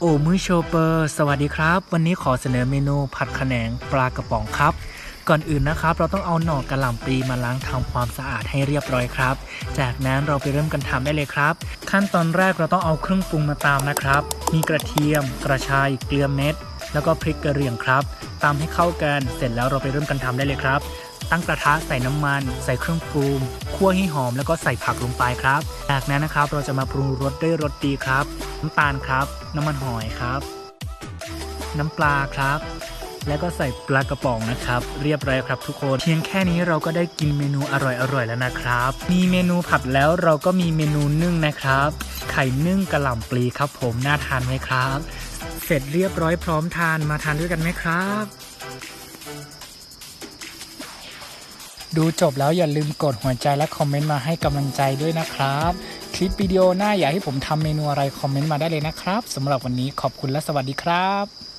โอ้มือโชเปอร์ สวัสดีครับ วันนี้ขอเสนอเมนูผัดขะแหนงปลากระป๋องครับ ก่อนอื่นนะครับ เราต้องเอาหน่อกระหล่ำปลีมาล้างทำความสะอาดให้เรียบร้อยครับ จากนั้นเราไปเริ่มกันทำได้เลยครับ ขั้นตอนแรกเราต้องเอาเครื่องปรุงมาตามนะครับ มีกระเทียม กระชายเกลือเม็ด แล้วก็พริกกระเหรี่ยงครับตามให้เข้ากัน เสร็จแล้วเราไปเริ่มกันทำได้เลยครับ ตั้งกระทะใส่น้ำมัน ใส่เครื่องปรุงคั่วให้หอมแล้วก็ใส่ผักลงไปครับ จากนั้นนะครับเราจะมาปรุงรสด้วยรสดีครับ น้ำตาลครับ น้ำมันหอยครับ น้ำปลาครับ แล้วก็ใส่ปลากระป๋องนะครับ เรียบร้อยครับทุกคนเพียงแค่นี้เราก็ได้กินเมนูอร่อยๆแล้วนะครับ มีเมนูผัดแล้วเราก็มีเมนูนึ่งนะครับ ไข่นึ่งกระหล่ำปลีครับ ผมน่าทานไหมครับ เสร็จเรียบร้อยพร้อมทานมาทานด้วยกันไหมครับ ดูจบแล้วอย่าลืมกดหัวใจและคอมเมนต์มาให้กำลังใจด้วยนะครับ คลิปวิดีโอหน้าอยากให้ผมทำเมนูอะไรคอมเมนต์มาได้เลยนะครับสำหรับวันนี้ขอบคุณและสวัสดีครับ